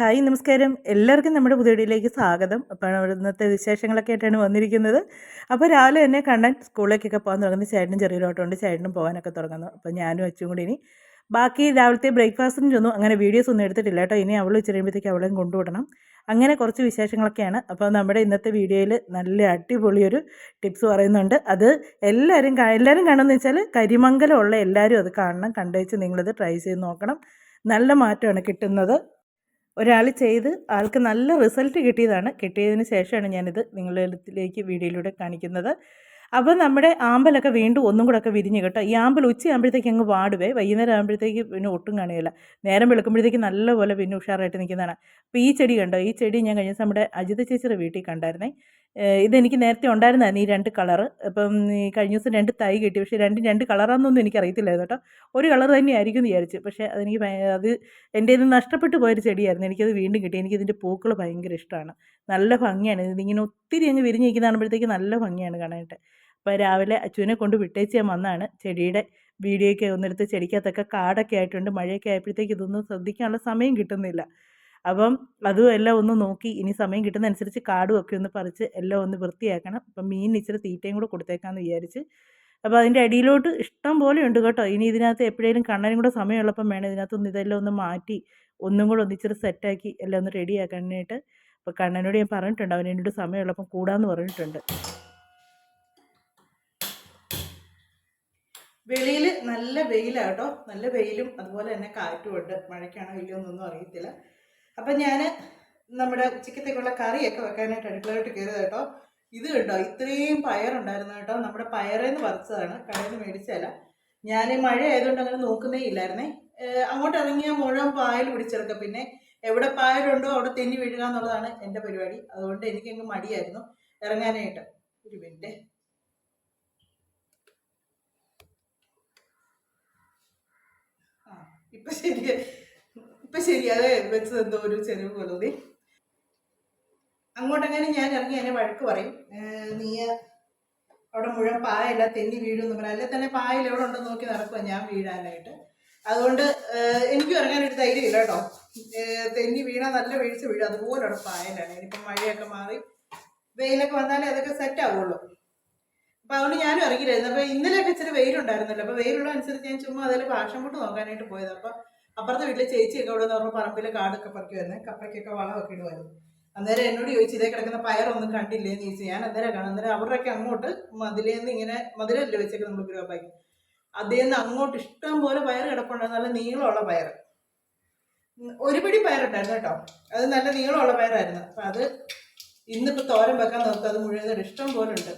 Hi നമസ്കാരം. എല്ലാവർക്കും നമ്മുടെ പുതിയ വീഡിയോയിലേക്ക് സ്വാഗതം. അപ്പോൾ ഇന്നത്തെ വിശേഷങ്ങളൊക്കെ ആയിട്ടാണ് വന്നിരിക്കുന്നത്. അപ്പോൾ രാവിലെ തന്നെ കണ്ണൻ സ്കൂളിലേക്കൊക്കെ പോകാൻ തുടങ്ങുന്നു. ചേട്ടനും ചെറിയൊരു ഓട്ടം ഉണ്ട്. ചേട്ടനും പോകാനൊക്കെ തുടങ്ങുന്നു. അപ്പോൾ ഞാനും അച്ചും കൂടി ഇനി ബാക്കി രാവിലത്തെ ബ്രേക്ക്ഫാസ്റ്റിന് ചെന്നു. അങ്ങനെ വീഡിയോസ് ഒന്നും എടുത്തിട്ടില്ല കേട്ടോ. ഇനി അവൾ വെച്ചിരുമ്പോഴത്തേക്ക് അവളെയും കൊണ്ടുവിടണം. അങ്ങനെ കുറച്ച് വിശേഷങ്ങളൊക്കെയാണ്. അപ്പോൾ നമ്മുടെ ഇന്നത്തെ വീഡിയോയിൽ നല്ല അടിപൊളിയൊരു ടിപ്സ് പറയുന്നുണ്ട്. അത് എല്ലാവരും എല്ലാവരും കാണുമെന്ന് വെച്ചാൽ കരിമംഗലമുള്ള എല്ലാവരും അത് കാണണം. കണ്ടുവച്ച് നിങ്ങളത് ട്രൈ ചെയ്ത് നോക്കണം. നല്ല മാറ്റമാണ് കിട്ടുന്നത്. ഒരാൾ ചെയ്ത് ആൾക്ക് നല്ല റിസൾട്ട് കിട്ടിയതാണ്. കിട്ടിയതിന് ശേഷമാണ് ഞാനിത് നിങ്ങളിലേക്ക് വീഡിയോയിലൂടെ കാണിക്കുന്നത്. അപ്പോൾ നമ്മുടെ ആമ്പലൊക്കെ വീണ്ടും ഒന്നും കൂടെ ഒക്കെ വിരിഞ്ഞ് കേട്ടോ. ഈ ആമ്പൽ ഉച്ചയാകുമ്പോഴത്തേക്ക് അങ്ങ് വാടുവേ. വൈകുന്നേരം ആകുമ്പോഴത്തേക്ക് പിന്നെ ഒട്ടും കാണുകയില്ല നേരം വെളുക്കുമ്പോഴത്തേക്ക് നല്ലപോലെ പിന്നെ ഉഷാറായിട്ട് നിൽക്കുന്നതാണ്. അപ്പോൾ ഈ ചെടി കണ്ടോ? ഈ ചെടി ഞാൻ കഴിഞ്ഞ നമ്മുടെ അജിത ചേച്ചിയുടെ വീട്ടിൽ കണ്ടായിരുന്നേ. ഇതെനിക്ക് നേരത്തെ ഉണ്ടായിരുന്നതാണ് ഈ രണ്ട് കളർ അപ്പം ഈ കഴിഞ്ഞ ദിവസം രണ്ട് തൈ കിട്ടി. പക്ഷേ രണ്ടും രണ്ട് കളറാണെന്നൊന്നും എനിക്ക് അറിയത്തില്ലായിരുന്നു കേട്ടോ. ഒരു കളർ തന്നെയായിരിക്കും എന്ന് വിചാരിച്ചു. പക്ഷേ അതെനിക്ക് അത് എന്റെ ഇത് നഷ്ടപ്പെട്ടു പോയൊരു ചെടിയായിരുന്നു. എനിക്കത് വീണ്ടും കിട്ടി. എനിക്കിതിന്റെ പൂക്കൾ ഭയങ്കര ഇഷ്ടമാണ്. നല്ല ഭംഗിയാണ്. ഇതിങ്ങനെ ഒത്തിരി അങ്ങ് വിരിഞ്ഞ് നിൽക്കുന്ന കാണുമ്പോഴത്തേക്ക് നല്ല ഭംഗിയാണ് കാണാനായിട്ട്. അപ്പോൾ രാവിലെ അച്ചുവിനെ കൊണ്ട് വിട്ടേച്ച് ഞാൻ വന്നാണ്. ചെടിയുടെ വീഡിയോയ്ക്ക് ഒന്നെടുത്ത് ചെടിക്കകത്തൊക്കെ കാടൊക്കെ ആയിട്ടുണ്ട്. മഴയൊക്കെ ആയപ്പോഴത്തേക്ക് ഇതൊന്നും ശ്രദ്ധിക്കാനുള്ള സമയം കിട്ടുന്നില്ല. അപ്പം അതും എല്ലാം ഒന്ന് നോക്കി ഇനി സമയം കിട്ടുന്നതനുസരിച്ച് കാടും ഒക്കെ ഒന്ന് പറിച്ച് എല്ലാം ഒന്ന് വൃത്തിയാക്കണം. അപ്പം മീൻ ഇച്ചിരി തീറ്റയും കൂടെ കൊടുത്തേക്കാന്ന് വിചാരിച്ച്. അപ്പോൾ അതിന്റെ അടിയിലോട്ട് ഇഷ്ടം പോലെ ഉണ്ട് കേട്ടോ. ഇനി ഇതിനകത്ത് എപ്പോഴേലും കണ്ണനും കൂടെ സമയമുള്ളപ്പം വേണം ഇതിനകത്ത് ഒന്ന് ഇതെല്ലാം ഒന്ന് മാറ്റി ഒന്നും കൂടെ ഒന്ന് ഇച്ചിരി സെറ്റാക്കി എല്ലാം ഒന്ന് റെഡിയാക്കാനായിട്ട്. അപ്പോൾ കണ്ണനോട് ഞാൻ പറഞ്ഞിട്ടുണ്ട് അവൻ എന്നോട് സമയമുള്ളപ്പം കൂടാന്ന് പറഞ്ഞിട്ടുണ്ട്. വെളിയിൽ നല്ല വെയിലാട്ടോ നല്ല വെയിലും അതുപോലെ തന്നെ കാറ്റും ഉണ്ട്. മഴയ്ക്കാണോ ഇല്ലയോ എന്നൊന്നും അറിയത്തില്ല. അപ്പം ഞാൻ നമ്മുടെ ഉച്ചക്കത്തേക്കുള്ള കറിയൊക്കെ വെക്കാനായിട്ട് അടുക്കളയിലോട്ട് കയറിയത് കേട്ടോ. ഇത് കേട്ടോ ഇത്രയും പയറുണ്ടായിരുന്നു കേട്ടോ. നമ്മുടെ പയറേന്ന് പറിച്ചതാണ് കടയിൽ നിന്ന് മേടിച്ചതല്ല. ഞാൻ മഴ ആയതുകൊണ്ട് അങ്ങനെ നോക്കുന്നേ ഇല്ലായിരുന്നേ. അങ്ങോട്ട് ഇറങ്ങിയ മുഴുവൻ പായൽ പിടിച്ചെടുക്കുക പിന്നെ എവിടെ പായലുണ്ടോ അവിടെ തെന്നി വീഴുക എന്നുള്ളതാണ് എന്റെ പരിപാടി. അതുകൊണ്ട് എനിക്ക് എനിക്കങ്ങ് മടിയായിരുന്നു ഇറങ്ങാനായിട്ട്. ഒരു മിനിറ്റ്. ആ ഇപ്പൊ ശരി ഇപ്പൊ ശരിയാതെ വെച്ചത് എന്തോ ഒരു ചെരുവ് പോലെ തോന്നി അങ്ങോട്ടങ്ങനെ ഞാൻ ഇറങ്ങി എന്നെ വഴക്ക് പറയും. നീ അവിടെ മുഴുവൻ പായല്ല തെന്നി വീഴുമെന്ന് പറയാം. അല്ലെ തന്നെ പായൽ എവിടെ ഉണ്ടെന്ന് നോക്കി നടക്കുക ഞാൻ വീഴാനായിട്ട്. അതുകൊണ്ട് എനിക്കും ഇറങ്ങാനൊരു ധൈര്യമില്ല കേട്ടോ. തെന്നി വീണാൽ നല്ല വീഴ്ച വീഴും. അതുപോലെ അവിടെ പായലാണ്. ഇനിയിപ്പം മഴയൊക്കെ മാറി വെയിലൊക്കെ വന്നാലേ അതൊക്കെ സെറ്റ് ആവുള്ളൂ. അപ്പൊ അതുകൊണ്ട് ഞാനും ഇറങ്ങിയില്ലായിരുന്നു അപ്പൊ ഇന്നലെയൊക്കെ ഇച്ചിരി വെയിലുണ്ടായിരുന്നല്ലോ. അപ്പൊ വെയിലുള്ള അനുസരിച്ച് ഞാൻ ചുമ്മാ അതിൽ ഭാഷം കൊണ്ട് നോക്കാനായിട്ട് പോയത്. അപ്പൊ അപ്പുറത്തെ വീട്ടിലെ ചേച്ചിയൊക്കെ അവിടെ നിന്ന് പറഞ്ഞ പറമ്പിലെ കാടൊക്കെ പറിക്കുമായിരുന്നു കപ്പയ്ക്കൊക്കെ വളമൊക്കെ ഇടുമായിരുന്നു അന്നേരം എന്നോട് ചോദിച്ചു ഇതേ കിടക്കുന്ന പയറൊന്നും കണ്ടില്ലേ എന്ന് ചോദിച്ചു. ഞാൻ അന്നേരം കാണാം. അന്നേരം അവരുടെയൊക്കെ അങ്ങോട്ട് മതിലേന്ന് ഇങ്ങനെ മതിലല്ലേ വെച്ചൊക്കെ നമ്മൾ ഗ്രൂപ്പാക്കി നിന്ന് അങ്ങോട്ട് ഇഷ്ടം പോലെ പയർ കിടപ്പുണ്ടായിരുന്നു നല്ല നീളമുള്ള പയർ ഒരു പിടി പയറുണ്ടായിരുന്നു കേട്ടോ. അത് നല്ല നീളമുള്ള പയറായിരുന്നു. അപ്പൊ അത് ഇന്നിപ്പോ തോരൻ വെക്കാൻ നോക്കുക. അത് മുഴുവൻ ഇഷ്ടം പോലെ ഉണ്ട്.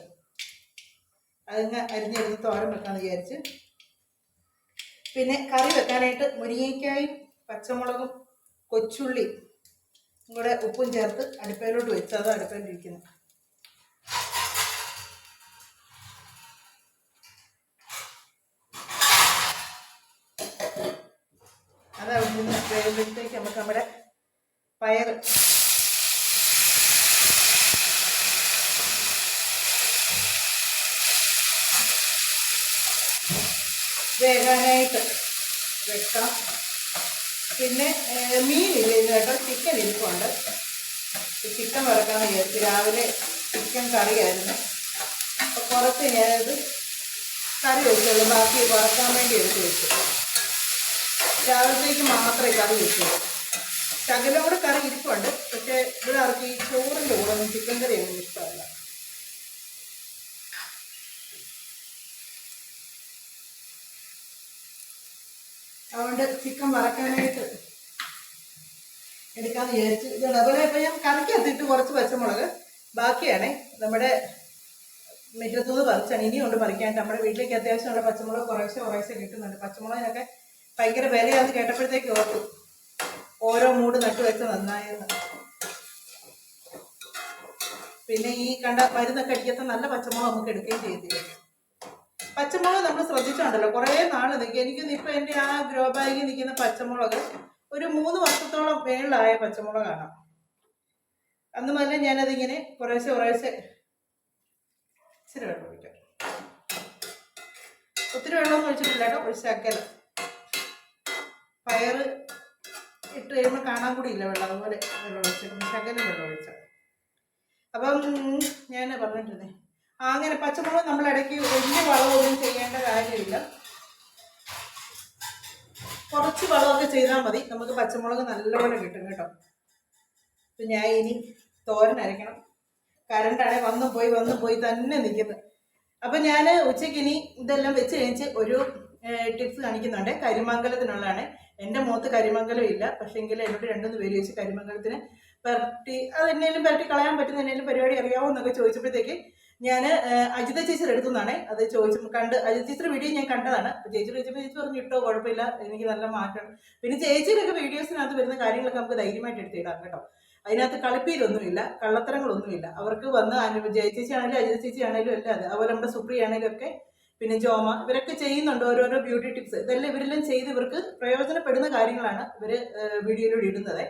അതിങ്ങനെ അരിഞ്ഞിരുന്ന് തോരൻ വെക്കാന്ന് വിചാരിച്ച് പിന്നെ കറി വെക്കാനായിട്ട് മുരിങ്ങയ്ക്കായും പച്ചമുളകും കൊച്ചുള്ളി കൂടെ ഉപ്പും ചേർത്ത് അടുപ്പയിലോട്ട് വെച്ച് അത് അടുപ്പയിലിരിക്കുന്നു അത് നിന്ന് വേകുമ്പോഴത്തേക്ക് നമുക്ക് നമ്മുടെ പയർ വേകാനായിട്ട് വെക്കാം. പിന്നെ മീനില്ല ഇന്ന് കേട്ടോ? ചിക്കൻ ഇരിപ്പുണ്ട്. ചിക്കൻ വറക്കാമെന്ന് വിചാരിച്ചു രാവിലെ ചിക്കൻ കറിയായിരുന്നു. അപ്പോൾ കുറച്ച് ഞാനത് കറി വെച്ചുള്ളൂ. ബാക്കി വറക്കാൻ വേണ്ടി എടുത്ത് വെച്ചു. രാവിലത്തേക്ക് മാത്രമേ കറി വെച്ചുള്ളൂ. ചകലോട് കറി ഇരിപ്പുണ്ട്. പക്ഷേ ഇവിടെ ഇറക്കി ചോറിന്റെ കൂടെ ഒന്നും ചിക്കൻ കറി ഒന്നും ഇഷ്ടമല്ല. അതുകൊണ്ട് ചിക്കൻ വറക്കാനായിട്ട് എടുക്കാന്ന് വിചാരിച്ചു. ഇതാണ് അതുപോലെ ഇപ്പം ഞാൻ കറിക്കകത്തിട്ട് കുറച്ച് പച്ചമുളക് ബാക്കിയാണേ. നമ്മുടെ മുറ്റത്തുനിന്ന് പറിച്ചാണ്. ഇനിയുണ്ട് പറിക്കാനായിട്ട്. നമ്മുടെ വീട്ടിലേക്ക് അത്യാവശ്യമുള്ള പച്ചമുളക് കുറേശ്ശെ കുറേശ്ശെ കിട്ടുന്നുണ്ട്. പച്ചമുളകിനൊക്കെ ഭയങ്കര വിലയാന്ന് കേട്ടപ്പോഴത്തേക്ക് ഓർത്തു. ഓരോ മൂട് നട്ടു വെച്ച് നന്നായിരുന്നു പിന്നെ ഈ കണ്ട മരുന്നൊക്കെ അടിക്കാത്ത നല്ല പച്ചമുളക് നമുക്ക് എടുക്കുകയും ചെയ്തില്ല? പച്ചമുളക് നമ്മൾ ശ്രദ്ധിച്ചുണ്ടല്ലോ. കുറേ നാൾ നിൽക്കും എനിക്ക് ഇപ്പൊ എന്റെ ആ ഗ്രോ ബാഗിൽ നിൽക്കുന്ന പച്ചമുളക് ഒരു മൂന്ന് വർഷത്തോളം മേളിലായ പച്ചമുളകാണ്. അന്ന് മുതലേ ഞാനതിങ്ങനെ കുറേശ്ശെ കുറേശ്ശെ ഇച്ചിരി വെള്ളം ഒഴിക്കാം. ഒത്തിരി വെള്ളമൊന്നും ഒഴിച്ചിട്ടില്ല കേട്ടോ. ഒരു ശക്കല ഇട്ട് കഴിയുമ്പോൾ കാണാൻ കൂടി ഇല്ല വെള്ളം. അതുപോലെ വെള്ളം ഒഴിച്ചിട്ടുണ്ട് ശകലം വെള്ളം ഒഴിച്ച. അപ്പം ഞാൻ പറഞ്ഞിട്ടിരുന്നേ ആ അങ്ങനെ പച്ചമുളക് നമ്മൾ ഇടയ്ക്ക് വലിയ വളമൊന്നും ചെയ്യേണ്ട കാര്യമില്ല. കുറച്ച് വളമൊക്കെ ചെയ്താൽ മതി. നമുക്ക് പച്ചമുളക് നല്ലപോലെ കിട്ടും കേട്ടോ. അപ്പം ഞാൻ ഇനി തോരൻ അരയ്ക്കണം. കരണ്ടാണെ വന്നു പോയി വന്നു പോയി തന്നെ നിൽക്കുന്നത്. അപ്പം ഞാൻ ഉച്ചയ്ക്ക് ഇനി ഇതെല്ലാം വെച്ച് കഴിഞ്ഞ് ഒരു ടിപ്സ് കാണിക്കുന്നുണ്ട്. കരിമംഗലത്തിനുള്ളതാണ്. എന്റെ മുഖത്ത് കരിമംഗലം ഇല്ല. പക്ഷേങ്കിൽ എന്നോട് രണ്ടുമൂന്ന് പേര് ചോദിച്ചു കരിമംഗലത്തിന് പെരട്ടി അത് എന്നേലും പെരട്ടി കളയാൻ പറ്റുന്ന എന്നേലും പരിപാടി അറിയാമോ എന്നൊക്കെ ചോദിച്ചപ്പോഴത്തേക്ക് ഞാൻ അജിത ചേച്ചി എടുക്കുന്നതാണേ അത് ചോദിച്ചു കണ്ട് അജിത ചേച്ചിയുടെ വീഡിയോ ഞാൻ കണ്ടതാണ്. ചേച്ചി ചോദിച്ചപ്പോൾ ചേച്ചി പറഞ്ഞു ഇട്ടോ കുഴപ്പമില്ല. എനിക്ക് നല്ല മാറ്റം. പിന്നെ ചേച്ചിയുടെയൊക്കെ വീഡിയോസിനകത്ത് വരുന്ന കാര്യങ്ങളൊക്കെ നമുക്ക് ധൈര്യമായിട്ട് എടുത്തിടാം കേട്ടോ. അതിനകത്ത് കളിപ്പീരൊന്നുമില്ല കള്ളത്തരങ്ങളൊന്നുമില്ല. അവർക്ക് വന്ന് അനു ചേച്ചി ആണെങ്കിലും അജിത ചേച്ചി ആണെങ്കിലും എല്ലാം അത്. അതുപോലെ നമ്മുടെ സുപ്രിയ ആണെങ്കിലും ഒക്കെ പിന്നെ ജോമ ഇവരൊക്കെ ചെയ്യുന്നുണ്ട് ഓരോരോ ബ്യൂട്ടി ടിപ്സ് ഇതെല്ലാം ഇവരെല്ലാം ചെയ്ത് ഇവർക്ക് പ്രയോജനപ്പെടുന്ന കാര്യങ്ങളാണ് ഇവർ വീഡിയോയിലൂടെ ഇടുന്നത്.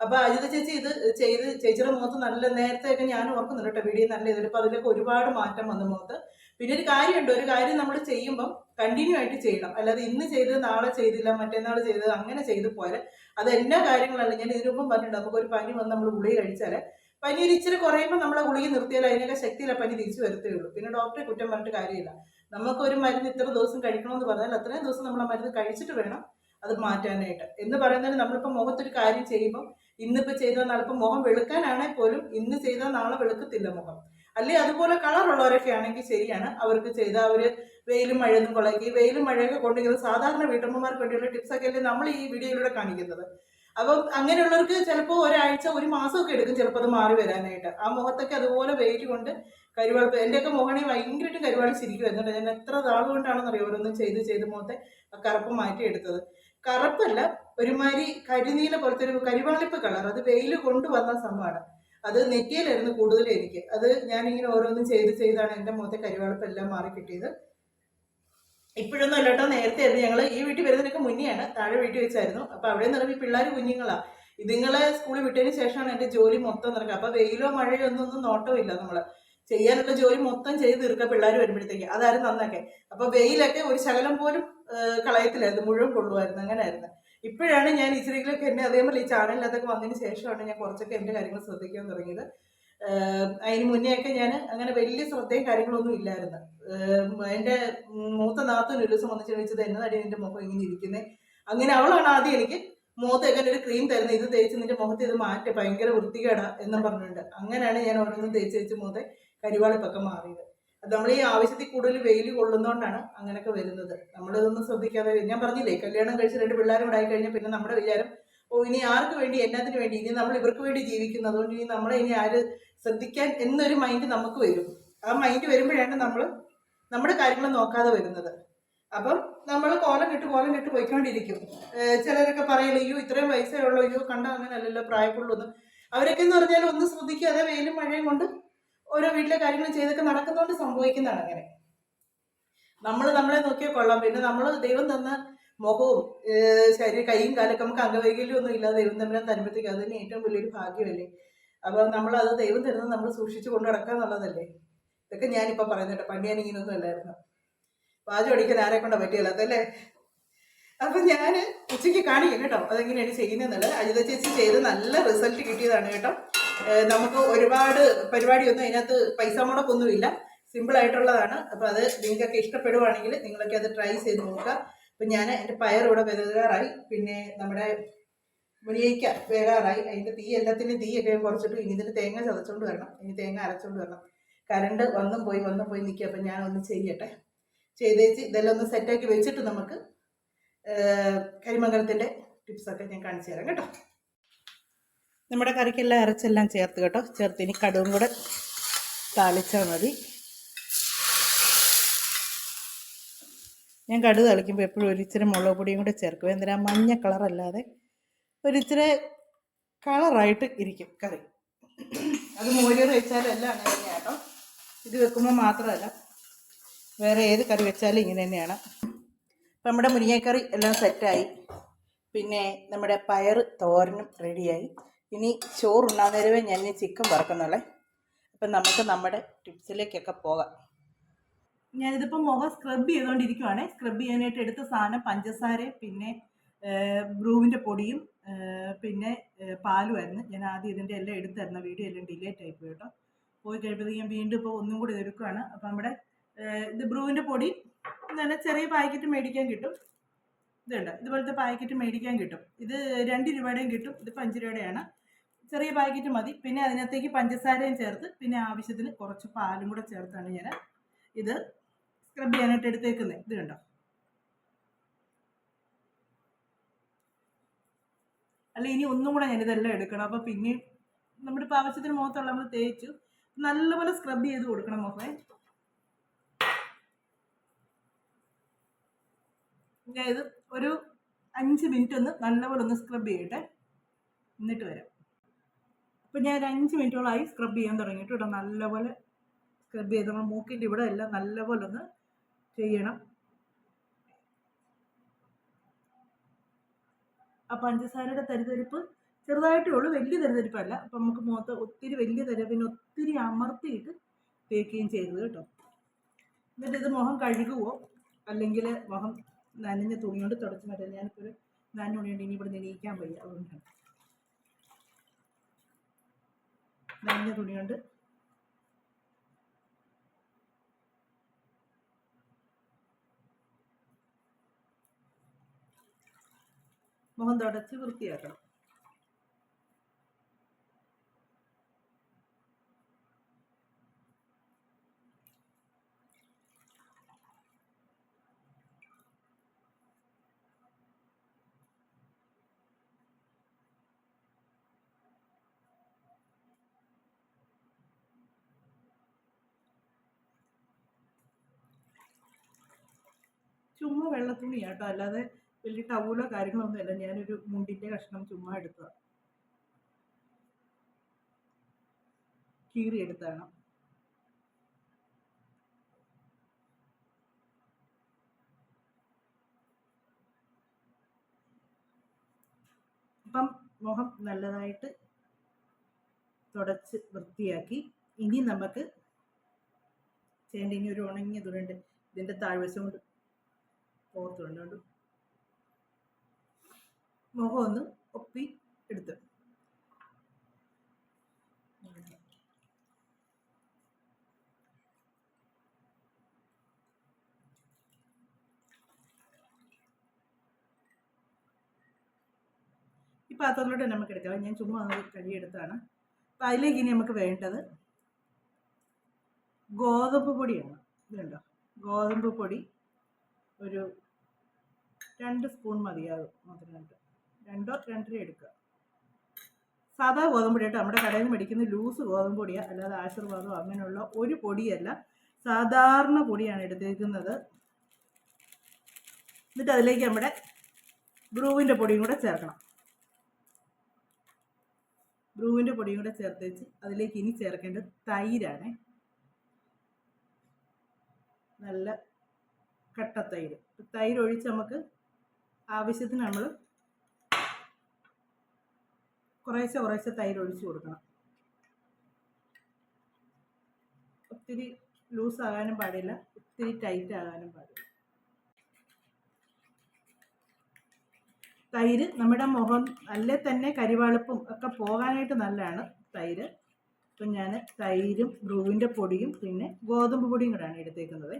അപ്പോൾ അജിത ചേച്ചി ഇത് ചെയ്ത് ചേച്ചിയുടെ മുഖത്ത് നല്ല നേരത്തെയൊക്കെ ഞാൻ ഓർക്കുന്നുണ്ട് കേട്ടോ വീഡിയോ നല്ല ഇതിൽ അപ്പോൾ അതിലൊക്കെ ഒരുപാട് മാറ്റം വന്നു മുഖത്ത്. പിന്നെ ഒരു കാര്യമുണ്ട് ഒരു കാര്യം നമ്മൾ ചെയ്യുമ്പം കണ്ടിന്യൂ ആയിട്ട് ചെയ്യണം. അല്ലാതെ ഇന്ന് ചെയ്ത് നാളെ ചെയ്തില്ല മറ്റന്നാൾ ചെയ്ത് അങ്ങനെ ചെയ്ത് പോരെ അത് എല്ലാ കാര്യങ്ങളല്ല. ഞാൻ ഇതിനുമ്പം പറഞ്ഞിട്ടുണ്ട് നമുക്ക് ഒരു പനി വന്ന് നമ്മൾ ഗുളിക കഴിച്ചാൽ പനി ഒരു ഇച്ചിരി കുറയുമ്പോൾ നമ്മളെ ഗുളി ഗുളിക നിർത്തിയാൽ അതിനൊക്കെ ശക്തിയില്ല പനി തിരിച്ചു വരുത്തുകയുള്ളൂ പിന്നെ ഡോക്ടറെ കുറ്റം പറഞ്ഞിട്ട് കാര്യമില്ല. നമുക്ക് ഒരു മരുന്ന് ഇത്ര ദിവസം കഴിക്കണമെന്ന് പറഞ്ഞാൽ അത്രയും ദിവസം നമ്മൾ ആ മരുന്ന് കഴിച്ചിട്ട് വേണം അത് മാറ്റാനായിട്ട്. എന്ന് പറയുന്നതിന് നമ്മളിപ്പോൾ മുഖത്തൊരു കാര്യം ചെയ്യുമ്പോൾ ഇന്നിപ്പോൾ ചെയ്താൽ നാളെ മുഖം വെളുക്കാനാണെങ്കിൽ പോലും ഇന്ന് ചെയ്താൽ നാളെ വെളുക്കത്തില്ല മുഖം. അല്ലെ? അതുപോലെ കളർ ഉള്ളവരൊക്കെ ആണെങ്കിൽ ശരിയാണ്. അവർക്ക് ചെയ്ത അവർ വെയിലും മഴയൊന്നും കൊള്ളാക്കി വെയിലും മഴയൊക്കെ കൊണ്ടിരിക്കുന്നത് സാധാരണ വീട്ടമ്മമാർക്ക് വേണ്ടിയുള്ള ടിപ്സൊക്കെ അല്ലേ നമ്മൾ ഈ വീഡിയോയിലൂടെ കാണിക്കുന്നത്? അപ്പം അങ്ങനെയുള്ളവർക്ക് ചിലപ്പോൾ ഒരാഴ്ച ഒരു മാസമൊക്കെ എടുക്കും ചിലപ്പോൾ അത് മാറി വരാനായിട്ട്. ആ മുഖത്തൊക്കെ അതുപോലെ വെയിറ്റ് കൊണ്ട് കരുവാളിപ്പ് എന്റെയൊക്കെ മുഖണി ഭയങ്കരമായിട്ട് കരുവാളിച്ചിരിക്കും എന്നുണ്ട് ഞാൻ എത്ര നാൾ അറിയാം ഓരോന്നും ചെയ്ത് ചെയ്ത് മുഖത്തെ കറുപ്പ് മാറ്റിയെടുത്തത് കറുപ്പല്ല ഒരുമാതിരി കരിനീല പോലത്തെ ഒരു കരിവാളിപ്പ് കളർ അത് വെയിൽ കൊണ്ടുവന്ന സംഭവമാണ്. അത് നെറ്റിയിലായിരുന്നു കൂടുതൽ എനിക്ക്. അത് ഞാനിങ്ങനെ ഓരോന്നും ചെയ്ത് ചെയ്താണ് എന്റെ മുഖത്തെ കരിവാളിപ്പ് എല്ലാം മാറി കിട്ടിയത്. ഇപ്പോഴൊന്നും അല്ല കേട്ടോ. നേരത്തെ ആയിരുന്നു. ഞങ്ങൾ ഈ വീട്ടിൽ വരുന്നതിനൊക്കെ മുന്നെയാണ് താഴെ വീട്ടിൽ വെച്ചായിരുന്നു. അപ്പോൾ അവിടെ ഈ പിള്ളേർ കുഞ്ഞുങ്ങളാ. ഇതുങ്ങളെ സ്കൂളിൽ വിട്ടതിന് ശേഷമാണ് എന്റെ ജോലി മൊത്തം നടക്കുക. അപ്പോൾ വെയിലോ മഴയോ ഒന്നും ഒന്നും നോട്ടമില്ല നമ്മൾ ചെയ്യാനുള്ള ജോലി മൊത്തം ചെയ്ത് തീർക്കുക പിള്ളേർ വരുമ്പോഴത്തേക്ക്. അതായിരുന്നു നന്നൊക്കെ അപ്പോൾ വെയിലൊക്കെ ഒരു ശകലം പോലും കളയത്തില്ലായിരുന്നു. മുഴുവൻ കൊള്ളുമായിരുന്നു. അങ്ങനെയായിരുന്നു. ഇപ്പോഴാണ് ഞാൻ ഇച്ചിരികളൊക്കെ എന്നെ അതേപോലെ ഈ ചാനലിനകത്തൊക്കെ വന്നതിന് ശേഷമാണ് ഞാൻ കുറച്ചൊക്കെ എന്റെ കാര്യങ്ങൾ ശ്രദ്ധിക്കാൻ തുടങ്ങിയത്. അതിന് മുന്നേയൊക്കെ ഞാൻ അങ്ങനെ വലിയ ശ്രദ്ധയും കാര്യങ്ങളൊന്നും ഇല്ലായിരുന്നു. എന്റെ മൂത്ത നാത്തൂന് ഒരു ദിവസം വന്ന് ചോദിച്ചത് എന്നതടി എന്റെ മുഖം ഇങ്ങനെ ഇരിക്കുന്നത് അങ്ങനെ അവളാണ് ആദ്യം എനിക്ക് മുഖത്ത് എങ്ങനെ ഒരു ക്രീം തരുന്നത് ഇത് തേച്ച് നിന്റെ മുഖത്ത് ഇത് മാറ്റി ഭയങ്കര വൃത്തികേടാ എന്നും പറഞ്ഞിട്ടുണ്ട്. അങ്ങനെയാണ് ഞാൻ ഓരോന്നും തേച്ച് തേച്ച് മുഖത്തെ കരിവാളിപ്പൊക്കെ മാറിയത്. അത് നമ്മൾ ഈ ആവശ്യത്തിൽ കൂടുതൽ വെയിൽ കൊള്ളുന്നതുകൊണ്ടാണ് അങ്ങനെയൊക്കെ വരുന്നത്. നമ്മളിതൊന്നും ശ്രദ്ധിക്കാതെ ഞാൻ പറഞ്ഞില്ലേ കല്യാണം കഴിച്ച് രണ്ട് പിള്ളേരും ഉണ്ടായി കഴിഞ്ഞാൽ പിന്നെ നമ്മുടെ വിചാരം ഓ ഇനി ആർക്ക് വേണ്ടി എന്നതിന് വേണ്ടി? ഇനി നമ്മൾ ഇവർക്ക് വേണ്ടി ജീവിക്കുന്നു. അതുകൊണ്ട് ഇനി നമ്മളെ ഇനി ആര് ശ്രദ്ധിക്കാൻ എന്നൊരു മൈൻഡ് നമുക്ക് വരും. ആ മൈൻഡ് വരുമ്പോഴാണ് നമ്മൾ നമ്മുടെ കാര്യങ്ങൾ നോക്കാതെ വരുന്നത്. അപ്പം നമ്മൾ കോലം കിട്ട് കോലം കിട്ട് പോയിക്കൊണ്ടിരിക്കും. ചിലരൊക്കെ പറയില്ല അയ്യോ ഇത്രയും വയസ്സേ ഉള്ളൂ. അയ്യോ കണ്ട അങ്ങനെയല്ലല്ലോ പ്രായക്കുള്ളൂ അവരൊക്കെ എന്ന് പറഞ്ഞാൽ ഒന്നും ശ്രദ്ധിക്കാതെ വെയിലും മഴയും കൊണ്ട് ഓരോ വീട്ടിലെ കാര്യങ്ങൾ ചെയ്തൊക്കെ നടക്കുന്നതുകൊണ്ട് സംഭവിക്കുന്നതാണ് അങ്ങനെ. നമ്മൾ നമ്മളെ നോക്കിയാൽ കൊള്ളാം. പിന്നെ നമ്മൾ ദൈവം തന്ന മുഖവും ശരീര കൈയും കാലൊക്കെ നമുക്ക് അംഗവൈകല്യം ഒന്നും ഇല്ലാതെ ദൈവം തമ്മിൽ തരുമ്പോഴത്തേക്ക് അത് തന്നെ ഏറ്റവും വലിയൊരു ഭാഗ്യമല്ലേ? അപ്പോൾ നമ്മൾ അത് ദൈവം തരുന്നത് നമ്മൾ സൂക്ഷിച്ചു കൊണ്ടു നടക്കുക എന്നുള്ളതല്ലേ? ഇതൊക്കെ ഞാനിപ്പോൾ പറയുന്നുണ്ട് പണ്ട് ഞാൻ ഇങ്ങനെയൊന്നും അല്ലായിരുന്നു. പാചകം അടിക്കാൻ ആരെ കൊണ്ട് പറ്റിയല്ല അതല്ലേ? അപ്പം ഞാൻ ഉച്ചയ്ക്ക് കാണിക്കും കേട്ടോ. അതെങ്ങനെയാണ് ചെയ്യുന്നതെന്നുള്ളത്. അജിത ചേച്ചി ചെയ്ത് നല്ല റിസൾട്ട് കിട്ടിയതാണ് കേട്ടോ. നമുക്ക് ഒരുപാട് പരിപാടിയൊന്നും അതിനകത്ത് പൈസ മുടക്കൊന്നുമില്ല. സിമ്പിൾ ആയിട്ടുള്ളതാണ് അപ്പോൾ അത് നിങ്ങൾക്കൊക്കെ ഇഷ്ടപ്പെടുവാണെങ്കിൽ നിങ്ങളൊക്കെ അത് ട്രൈ ചെയ്ത് നോക്കുക. അപ്പം ഞാൻ എന്റെ പയർ ഇവിടെ വേകാറായി പിന്നെ നമ്മുടെ മുരിയയ്ക്ക വേകാറായി. അതിന്റെ തീ എല്ലാത്തിനും ഒക്കെ കുറച്ചിട്ട്. ഇനി ഇതിന് തേങ്ങ ചതച്ചുകൊണ്ട് വരണം. ഇനി തേങ്ങ അരച്ചുകൊണ്ട് വരണം. കരണ്ട് വന്നും പോയി വന്നും പോയി നിൽക്കുക അപ്പം ഒന്ന് ചെയ്യട്ടെ. ചെയ്തേച്ച് ഇതെല്ലാം ഒന്ന് സെറ്റാക്കി വെച്ചിട്ട് നമുക്ക് കരിമംഗലത്തിന്റെ ടിപ്സൊക്കെ ഞാൻ കാണിച്ചു തരാം കേട്ടോ. നമ്മുടെ കറിക്കെല്ലാം അരച്ചെല്ലാം ചേർത്ത് കേട്ടോ. ചേർത്ത് ഇനി കടുവും കൂടെ താളിച്ചാൽ മതി. ഞാൻ കടു തളിക്കുമ്പോൾ എപ്പോഴും ഒരിച്ചിരി മുളക് പൊടിയും കൂടെ ചേർക്കും. എന്തിനാ? മഞ്ഞ കളറല്ലാതെ ഒരിച്ചിരി കളറായിട്ട് ഇരിക്കും കറി. അത് മോര് വെച്ചാലല്ല അങ്ങനെ തന്നെയാണ് കേട്ടോ. ഇത് വെക്കുമ്പോൾ മാത്രമല്ല വേറെ ഏത് കറി വെച്ചാലും ഇങ്ങനെ തന്നെയാണ്. അപ്പം നമ്മുടെ മുരിങ്ങക്കറി എല്ലാം സെറ്റായി പിന്നെ നമ്മുടെ പയർ തോരനും റെഡിയായി ഇനി ചോറുണ്ണാൻ നേരമേ ഞാൻ ചിക്കൻ വറക്കുന്നുള്ളേ അപ്പം നമുക്ക് നമ്മുടെ ടിപ്സിലേക്കൊക്കെ പോകാം. ഞാനിതിപ്പോൾ മുഖം സ്ക്രബ് ചെയ്തുകൊണ്ടിരിക്കുവാണ് സ്ക്രബ് ചെയ്യാനായിട്ട് എടുത്ത സാധനം പഞ്ചസാര പിന്നെ ബ്രൂവിന്റെ പൊടിയും പിന്നെ പാലും പാലുമായിരുന്നു ഞാൻ ആദ്യം ഇതിന്റെ എല്ലാം എടുത്തായിരുന്നു. വീഡിയോ എല്ലാം ഡിലേറ്റ് ആയിപ്പോയി കേട്ടോ. പോയി കഴിയുമ്പോഴത്തേക്കും ഞാൻ വീണ്ടും ഇപ്പോൾ ഒന്നും കൂടി എടുക്കുകയാണ് അപ്പോൾ നമ്മുടെ ഇത് ബ്രൂവിന്റെ പൊടി. നല്ല ചെറിയ പാക്കറ്റ് മേടിക്കാൻ കിട്ടും. ഇതുണ്ട് ഇതുപോലത്തെ പാക്കറ്റ് മേടിക്കാൻ കിട്ടും. ഇത് രണ്ട് രൂപയുടെയും കിട്ടും. ഇതിപ്പോൾ അഞ്ച് രൂപയുടെയാണ്. ചെറിയ പാക്കറ്റ് മതി. പിന്നെ അതിനകത്തേക്ക് പഞ്ചസാരയും ചേർത്ത് പിന്നെ ആവശ്യത്തിന് കുറച്ച് പാലും കൂടെ ചേർത്താണ് ഞാൻ ഇത് സ്ക്രബ് ചെയ്യാനായിട്ട് എടുത്തേക്കുന്നത് ഇത് കണ്ടോ? അല്ല ഇനി ഒന്നും കൂടെ ഞാൻ ഇതെല്ലാം എടുക്കണം. അപ്പോൾ പിന്നെയും നമ്മുടെ ഇപ്പോൾ ആവശ്യത്തിന് മുഖത്തുള്ള നമ്മൾ തേച്ചു. നല്ലപോലെ സ്ക്രബ് ചെയ്ത് കൊടുക്കണം മുഖേ അതായത് ഒരു അഞ്ച് മിനിറ്റ് ഒന്ന് നല്ലപോലെ ഒന്ന് സ്ക്രബ് ചെയ്യട്ടെ. എന്നിട്ട് വരാം. അപ്പം ഞാൻ ഒരു അഞ്ച് മിനിറ്റോളമായി സ്ക്രബ് ചെയ്യാൻ തുടങ്ങിയിട്ട്. ഇവിടെ നല്ലപോലെ സ്ക്രബ് ചെയ്ത് നമ്മൾ മൂക്കിന്റെ ഇവിടെ എല്ലാം നല്ലപോലെ ഒന്ന് ചെയ്യണം. ആ പഞ്ചസാരയുടെ തരിതരിപ്പ് ചെറുതായിട്ടേ ഉള്ളൂ. വലിയ തരിതരിപ്പല്ല. അപ്പം നമുക്ക് മുഖത്ത് ഒത്തിരി വലിയ തരിപ്പിന് ഒത്തിരി അമർത്തിയിട്ട് തേക്കുകയും ചെയ്തത് കേട്ടോ. എന്നിട്ട് ഇത് മുഖം കഴുകുവോ? അല്ലെങ്കിൽ മുഖം നനഞ്ഞ തുണി കൊണ്ട് തുടച്ച് മാറ്റാം ഞാനിപ്പോൾ ഒരു നനഞ്ഞ തുണി കൊണ്ട് ഇനി ഇവിടെ നെനയിക്കാൻ വയ്യ. അതുകൊണ്ടാണ്. നനഞ്ഞ തുണി കൊണ്ട് മുഖം തുടച്ച് വൃത്തിയാക്കണം ചുമ്മാ വെള്ളത്തുണിയാ കേട്ടോ അല്ലാതെ വലിയ ടവലോ കാര്യങ്ങളൊന്നും അല്ല. ഞാനൊരു മുണ്ടിന്റെ കഷ്ണം ചുമ്മാ എടുത്തതാണ് കീറി എടുത്താണ് അപ്പം മുഖം നല്ലതായിട്ട് തുടച്ച് വൃത്തിയാക്കി. ഇനി നമുക്ക് ചെയ്യേണ്ട ഇനി ഒരു ഉണങ്ങിയ തുണിയുണ്ട്. ഇതിന്റെ താഴ്വശം കൊണ്ട്? പോർത്തുകൊണ്ട് മുഖം ഒന്ന് ഒപ്പി എടുത്ത്. ഈ പാത്രത്തിലോട്ട് നമുക്ക് എടുക്കാം. ഞാൻ ചുമ്മാ ഒന്ന് കഴുകിയെടുത്താണ് അപ്പം അതിലേക്ക് ഇനി നമുക്ക് വേണ്ടത് ഗോതമ്പ് പൊടിയാണ്. ഇതുണ്ടോ ഗോതമ്പ് പൊടി ഒരു രണ്ട് സ്പൂൺ മതിയാകും മധുരം രണ്ട് രണ്ടോ രണ്ടര എടുക്കുക. സാധാ ഗോതമ്പ് പൊടി നമ്മുടെ കടയിൽ നിന്ന് മേടിക്കുന്ന ലൂസ് ഗോതമ്പ് പൊടിയാണ് അല്ലാതെ ആശീർവാദമോ അങ്ങനെയുള്ള ഒരു പൊടിയല്ല. സാധാരണ പൊടിയാണ് എടുത്തേക്കുന്നത്. എന്നിട്ട് അതിലേക്ക് നമ്മുടെ ബ്രൂവിന്റെ പൊടിയും കൂടെ ചേർക്കണം. ബ്രൂവിന്റെ പൊടിയും കൂടെ ചേർത്ത് വെച്ച് അതിലേക്ക് ഇനി ചേർക്കേണ്ടത് തൈരാണ്. നല്ല കട്ട തൈര്. തൈര് ഒഴിച്ച് നമുക്ക് ആവശ്യത്തിന് നമ്മൾ കുറേശ്ശെ കുറേശ്ശെ തൈര് ഒഴിച്ചു കൊടുക്കണം. ഒത്തിരി ലൂസ് ആകാനും പാടില്ല ഒത്തിരി ടൈറ്റ് ആകാനും പാടില്ല. തൈര് നമ്മുടെ മുഖം നല്ല തന്നെ കരിവാളിപ്പും ഒക്കെ പോകാനായിട്ട് നല്ലതാണ് തൈര്. അപ്പം ഞാൻ തൈരും ബ്രൂവിന്റെ പൊടിയും പിന്നെ ഗോതമ്പ് പൊടിയും കൂടെയാണ് എടുത്തേക്കുന്നത്.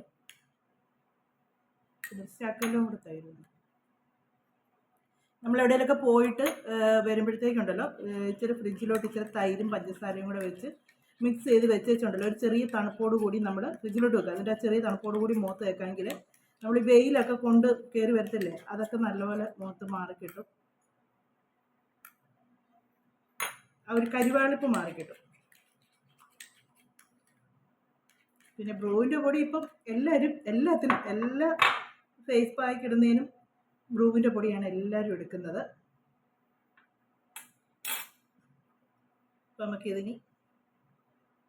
ശകലവും കൂടെ തൈരുണ്ട് നമ്മൾ എവിടെയെങ്കിലൊക്കെ പോയിട്ട് വരുമ്പോഴത്തേക്കുണ്ടല്ലോ ഇച്ചിരി ഫ്രിഡ്ജിലോട്ട് ഇച്ചിരി തൈരും പഞ്ചസാരയും കൂടെ വെച്ച് മിക്സ് ചെയ്ത് വെച്ചേച്ചുണ്ടല്ലോ. ഒരു ചെറിയ തണുപ്പോട് കൂടി നമ്മൾ ഫ്രിഡ്ജിലോട്ട് വെക്കുക. അതിന്റെ ആ ചെറിയ തണുപ്പോട് കൂടി മുഖത്ത് വെക്കാമെങ്കിൽ നമ്മൾ വെയിലൊക്കെ കൊണ്ട് കയറി വരത്തില്ലേ അതൊക്കെ നല്ലപോലെ മുഖത്ത് മാറിക്കിട്ടും ആ ഒരു കരിവാളിപ്പ് മാറിക്കിട്ടും പിന്നെ ബ്രൂവിന്റെ കൂടി ഇപ്പം എല്ലാവരും എല്ലാത്തിനും എല്ലാ ഫേസ് പാക്ക് ഇടുന്നതിനും ബ്രൂവിന്റെ പൊടിയാണ് എല്ലാവരും എടുക്കുന്നത്. അപ്പം നമുക്കിതിനി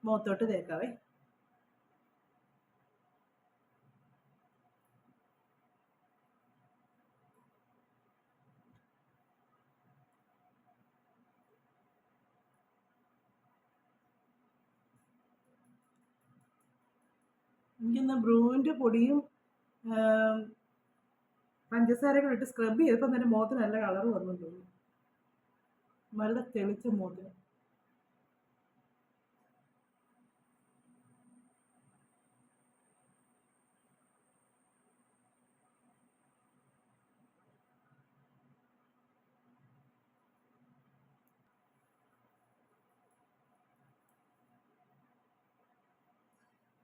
മുഖത്തോട്ട് തേക്കാവേ. എനിക്കൊന്ന് ബ്രൂവിന്റെ പൊടിയും പഞ്ചസാരകൾ ഇട്ട് സ്ക്രബ് ചെയ്തപ്പോൾ തന്നെ മുഖത്ത് നല്ല കളർ വന്നിട്ടുള്ളൂ നല്ല തെളിച്ച മുഖത്തിന്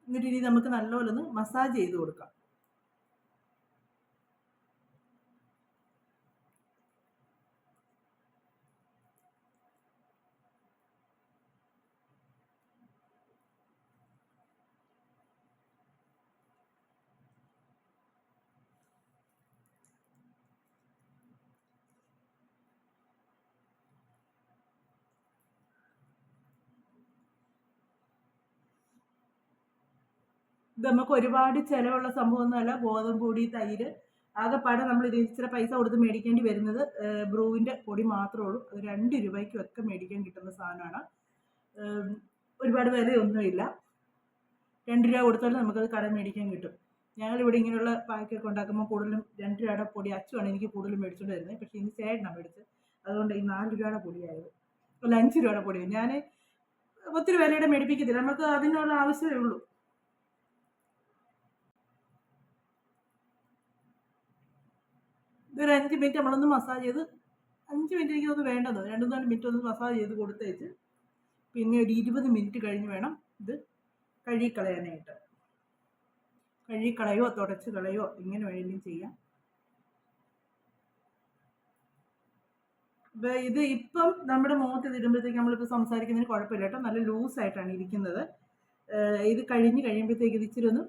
എന്നിട്ട് ഇനി നമുക്ക് നല്ലപോലെ ഒന്ന് മസാജ് ചെയ്ത് കൊടുക്കാം. ഇത് നമുക്ക് ഒരുപാട് ചിലവുള്ള സംഭവമൊന്നുമല്ല. ഗോതമ്പ് പൊടി തൈര്. ആകെപ്പാടെ നമ്മൾ ഇച്ചിരി പൈസ കൊടുത്ത് മേടിക്കേണ്ടി വരുന്നത് ബ്രൂവിന്റെ പൊടി മാത്രമേ ഉള്ളൂ. അത് രണ്ട് രൂപയ്ക്കും ഒക്കെ മേടിക്കാൻ കിട്ടുന്ന സാധനമാണ്. ഒരുപാട് വിലയൊന്നുമില്ല. രണ്ട് രൂപ കൊടുത്താലും നമുക്കത് കട മേടിക്കാൻ കിട്ടും. ഞങ്ങളിവിടെ ഇങ്ങനെയുള്ള പാക്കൊക്കെ ഉണ്ടാക്കുമ്പോൾ കൂടുതലും രണ്ട് രൂപയുടെ പൊടി അച്ചുമാണ് എനിക്ക് കൂടുതലും മേടിച്ചുകൊണ്ട് വരുന്നത്. പക്ഷേ ഇന്ന് ചേട്ടനാണ് മേടിച്ചത്. അതുകൊണ്ട് ഈ നാല് രൂപയുടെ പൊടിയായത്. അല്ല അഞ്ച് രൂപയുടെ പൊടി ഞാൻ ഒത്തിരി വിലയുടെ മേടിപ്പിക്കത്തില്ല. നമുക്ക് അതിനുള്ള ആവശ്യമേ ഉള്ളൂ. ഇതൊരു അഞ്ച് മിനിറ്റ് നമ്മളൊന്ന് മസാജ് ചെയ്ത് അഞ്ച് മിനിറ്റ് എനിക്ക് ഒന്ന് വേണ്ടത്. രണ്ട് നാല് മിനിറ്റ് ഒന്ന് മസാജ് ചെയ്ത് കൊടുത്തേച്ച് പിന്നെ ഒരു ഇരുപത് മിനിറ്റ് കഴിഞ്ഞ് വേണം ഇത് കഴുകിക്കളയാനായിട്ട്. കഴുകിക്കളയോ തുടച്ച് കളയോ ഇങ്ങനെ വേണമെങ്കിലും ചെയ്യാം. ഇപ്പം ഇത് ഇപ്പം നമ്മുടെ മുഖത്ത് ഇത് ഇടുമ്പോഴത്തേക്ക് നമ്മളിപ്പോൾ സംസാരിക്കുന്നതിന് കുഴപ്പമില്ല കേട്ടോ. നല്ല ലൂസായിട്ടാണ് ഇരിക്കുന്നത്. ഇത് കഴിഞ്ഞ് കഴിയുമ്പോഴത്തേക്ക് ഇത് ഇച്ചിരി ഒന്ന്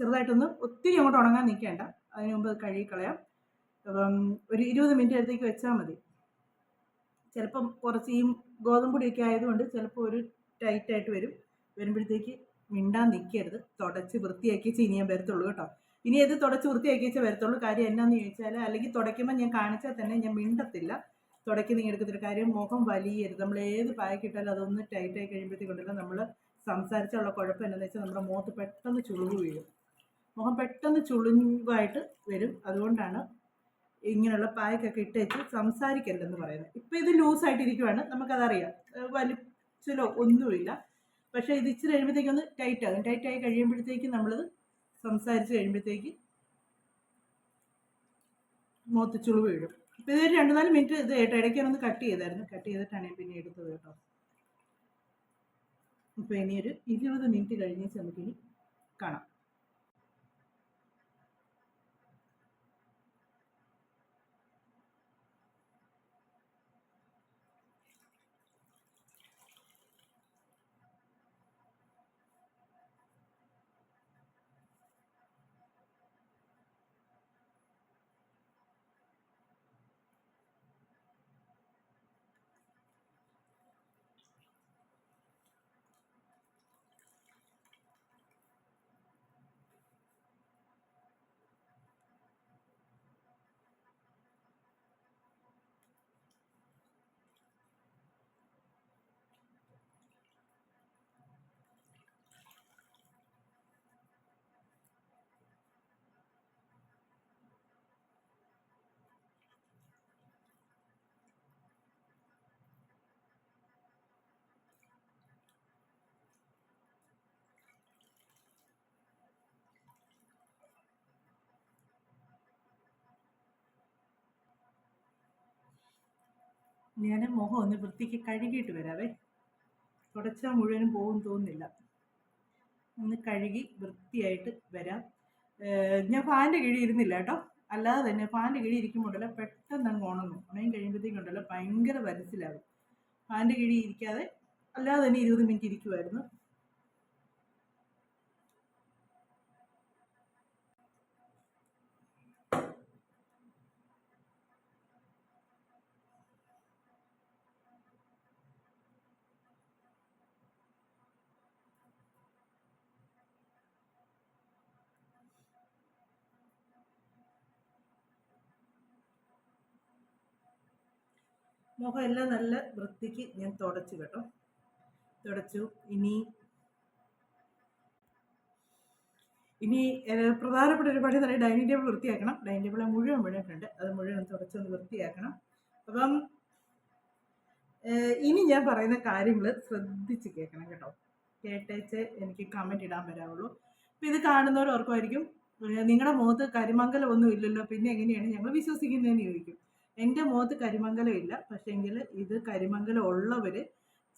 ചെറുതായിട്ടൊന്ന് ഒത്തിരി അങ്ങോട്ട് ഉണങ്ങാൻ നിൽക്കേണ്ട. അതിന് മുമ്പ് കഴുകിക്കളയാം. ഒരു ഇരുപത് മിനിറ്റ് അടുത്തേക്ക് വെച്ചാൽ മതി. ചിലപ്പം കുറച്ച് ഈ ഗോതമ്പൊടിയൊക്കെ ആയതുകൊണ്ട് ചിലപ്പോൾ ഒരു ടൈറ്റായിട്ട് വരും. വരുമ്പോഴത്തേക്ക് മിണ്ടാൻ നിൽക്കരുത് തുടച്ച് വൃത്തിയാക്കി ഞാൻ വരത്തുള്ളൂ കേട്ടോ. ഇനി അത് തുടച്ച് വൃത്തിയാക്കി വെച്ചാൽ വരത്തുള്ളൂ. കാര്യം എന്നാന്ന് ചോദിച്ചാൽ അല്ലെങ്കിൽ തുടയ്ക്കുമ്പോൾ ഞാൻ കാണിച്ചാൽ തന്നെ ഞാൻ മിണ്ടത്തില്ല. നീ എടുക്കത്തില്ല. കാര്യം മുഖം വലിയരുത്. നമ്മൾ ഏത് പായക്കിട്ടാലും അതൊന്ന് ടൈറ്റായി കഴിയുമ്പോഴത്തേക്കുണ്ടല്ലോ നമ്മൾ സംസാരിച്ചുള്ള കുഴപ്പം എന്താണെന്ന് വെച്ചാൽ നമ്മുടെ മുഖത്ത് പെട്ടെന്ന് ചുളിവ് വീഴും. മുഖം പെട്ടെന്ന് ചുളിവായിട്ട് വരും. അതുകൊണ്ടാണ് ഇങ്ങനെയുള്ള പായ്ക്കൊക്കെ ഇട്ടേച്ച് സംസാരിക്കരുതെന്ന് പറയുന്നത്. ഇപ്പം ഇത് ലൂസായിട്ടിരിക്കുവാണ്. നമുക്കതറിയാം. വലിച്ചിലോ ഒന്നുമില്ല. പക്ഷേ ഇത് ഇച്ചിരി കഴിയുമ്പോഴത്തേക്ക് ഒന്ന് ടൈറ്റ് ആകും ടൈറ്റ് ആയി കഴിയുമ്പോഴത്തേക്ക് നമ്മളത് സംസാരിച്ച് കഴിയുമ്പോഴത്തേക്ക് മുഖത്ത് ചുളിവ് വീഴും. ഇപ്പം ഇതൊരു രണ്ട് നാല് മിനിറ്റ് ഇത് ഏട്ട ഇടയ്ക്ക് ഒന്ന് കട്ട് ചെയ്തായിരുന്നു. കട്ട് ചെയ്തിട്ടാണ് ഞാൻ പിന്നെ എടുത്തത് കേട്ടോ. അപ്പോൾ ഇനി ഒരു ഇരുപത് മിനിറ്റ് കഴിഞ്ഞേച്ച് നമുക്കിനി കാണാം. ഞാൻ മുഖം ഒന്ന് വൃത്തിക്ക് കഴുകിയിട്ട് വരാവേ. തുടച്ചാൽ മുഴുവനും പോകും തോന്നുന്നില്ല. ഒന്ന് കഴുകി വൃത്തിയായിട്ട് വരാം. ഞാൻ ഫാന്റെ കീഴിൽ ഇരുന്നില്ല കേട്ടോ. അല്ലാതെ തന്നെ ഫാന്റെ കീഴിൽ ഇരിക്കുമ്പോണ്ടല്ലോ പെട്ടെന്ന് അങ്ങ് ഉണങ്ങും. ഉണങ്ങി കഴിയുമ്പോഴത്തേക്കുണ്ടല്ലോ ഭയങ്കര വരച്ചിലാകും. ഫാന്റെ കീഴിൽ ഇരിക്കാതെ അല്ലാതെ തന്നെ ഇരുപത് മിനിറ്റ് ഇരിക്കുമായിരുന്നു മുഖം എല്ലാം നല്ല വൃത്തിക്ക് ഞാൻ തുടച്ചു കേട്ടോ. തുടച്ചു. ഇനി ഇനി പ്രധാനപ്പെട്ട ഒരു പണി തന്നെ ഡൈനിങ് ടേബിൾ വൃത്തിയാക്കണം. ഡൈനിങ് ടേബിൾ മുഴുവൻ വീണിട്ടുണ്ട് അത് മുഴുവൻ തുടച്ചൊന്ന് വൃത്തിയാക്കണം. അപ്പം ഇനി ഞാൻ പറയുന്ന കാര്യങ്ങൾ ശ്രദ്ധിച്ച് കേൾക്കണം കേട്ടോ. കേട്ടേച്ച് എനിക്ക് കമന്റ് ഇടാൻ വരാവുള്ളൂ. അപ്പം ഇത് കാണുന്നവർ ഓർക്കുമായിരിക്കും നിങ്ങളുടെ മുഖത്ത് കരിമംഗലം ഒന്നും ഇല്ലല്ലോ. പിന്നെ എങ്ങനെയാണ് ഞങ്ങൾ വിശ്വസിക്കുന്നതെന്ന് ചോദിക്കും. എന്റെ മുഖത്ത് കരിമംഗലം ഇല്ല. പക്ഷേങ്കിൽ ഇത് കരിമംഗലം ഉള്ളവർ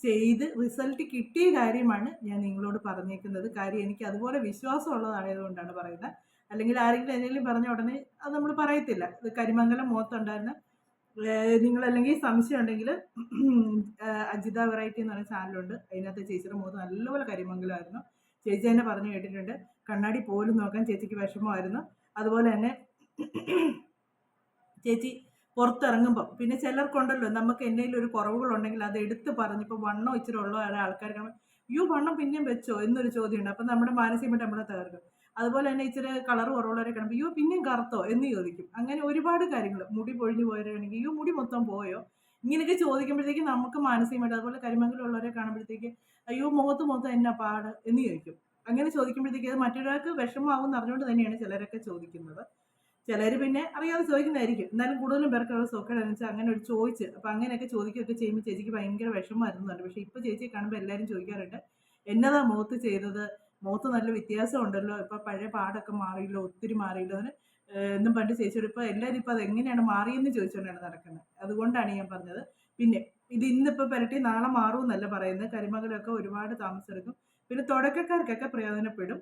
ചെയ്ത് റിസൾട്ട് കിട്ടിയ കാര്യമാണ് ഞാൻ നിങ്ങളോട് പറഞ്ഞേക്കുന്നത്. കാര്യം എനിക്ക് അതുപോലെ വിശ്വാസം ഉള്ളതായതുകൊണ്ടാണ് പറയുന്നത്. അല്ലെങ്കിൽ ആരെങ്കിലും എന്തെങ്കിലും പറഞ്ഞ ഉടനെ അത് നമ്മൾ പറയത്തില്ല. ഇത് കരിമംഗലം മുഖത്തുണ്ടായിരുന്ന നിങ്ങൾ അല്ലെങ്കിൽ സംശയം ഉണ്ടെങ്കിൽ അജിത വെറൈറ്റി എന്ന് പറയുന്ന ചാനലുണ്ട്. അതിനകത്ത് ചേച്ചിയുടെ മുഖത്ത് നല്ലപോലെ കരിമംഗലമായിരുന്നു. ചേച്ചി തന്നെ പറഞ്ഞു കേട്ടിട്ടുണ്ട്. കണ്ണാടി പോലും നോക്കാൻ ചേച്ചിക്ക് വിഷമമായിരുന്നു. അതുപോലെ തന്നെ ചേച്ചി പുറത്തിറങ്ങുമ്പോൾ പിന്നെ ചിലർക്കുണ്ടല്ലോ നമുക്ക് എന്തെങ്കിലും ഒരു കുറവുകളുണ്ടെങ്കിൽ അത് എടുത്ത് പറഞ്ഞ് ഇപ്പോൾ വണ്ണം ഇച്ചിരി ഉള്ള ആൾക്കാർ യു വണ്ണം പിന്നെയും വെച്ചോ? എന്നൊരു ചോദ്യമുണ്ട്. അപ്പം നമ്മുടെ മാനസികമായിട്ട് നമ്മളെ തകർക്കും. അതുപോലെ തന്നെ ഇച്ചിരി കളർ കുറവുള്ളവരെ കാണുമ്പോൾ യു പിന്നെയും കറുത്തോ? എന്ന് ചോദിക്കും. അങ്ങനെ ഒരുപാട് കാര്യങ്ങൾ. മുടി പൊഴിഞ്ഞു പോയവരാണെങ്കിൽ യു മുടി മൊത്തം പോയോ? ഇങ്ങനെയൊക്കെ ചോദിക്കുമ്പോഴത്തേക്ക് നമുക്ക് മാനസികമായിട്ട് അതുപോലെ കരിമംഗലുള്ളവരെ കാണുമ്പോഴത്തേക്ക് അയ്യോ മുഖത്ത് മൊത്തം എന്നാ പാട്? എന്ന് ചോദിക്കും. അങ്ങനെ ചോദിക്കുമ്പോഴത്തേക്ക് അത് മറ്റൊരാൾക്ക് വിഷമമാകും എന്ന് അറിഞ്ഞുകൊണ്ട് തന്നെയാണ് ചിലരൊക്കെ ചോദിക്കുന്നത്. ചിലർ പിന്നെ അറിയാതെ ചോദിക്കുന്നതായിരിക്കും. എന്നാലും കൂടുതലും പേർക്ക് സോക്കേട് എന്ന് വെച്ചാൽ അങ്ങനെ ഒരു ചോദിച്ച് അപ്പോൾ അങ്ങനെയൊക്കെ ചോദിക്കുകയൊക്കെ ചെയ്യുമ്പോൾ ചേച്ചിക്ക് ഭയങ്കര വിഷമമായിരുന്നുണ്ട് പക്ഷേ ഇപ്പോൾ ചേച്ചിയെ കാണുമ്പോൾ എല്ലാവരും ചോദിക്കാറുണ്ട് എന്നതാ മുഖത്ത് ചെയ്തത്? മുഖത്ത് നല്ല വ്യത്യാസം ഉണ്ടല്ലോ. ഇപ്പോൾ പഴയ പാടൊക്കെ മാറിയില്ലോ ഒത്തിരി മാറിയില്ലോ. അതിന് എന്നും പണ്ട് ചേച്ചിയോട് ഇപ്പോൾ എല്ലാവരും ഇപ്പോൾ അത് എങ്ങനെയാണ് മാറിയെന്ന് ചോദിച്ചുകൊണ്ടാണ് നടക്കുന്നത്. അതുകൊണ്ടാണ് ഞാൻ പറഞ്ഞത്. പിന്നെ ഇത് ഇന്നിപ്പോൾ പുരട്ടി നാളെ മാറും എന്നല്ല പറയുന്നത്. കരിമകളൊക്കെ ഒരുപാട് താമസമെടുക്കും പിന്നെ തുടക്കക്കാർക്കൊക്കെ പ്രയോജനപ്പെടും.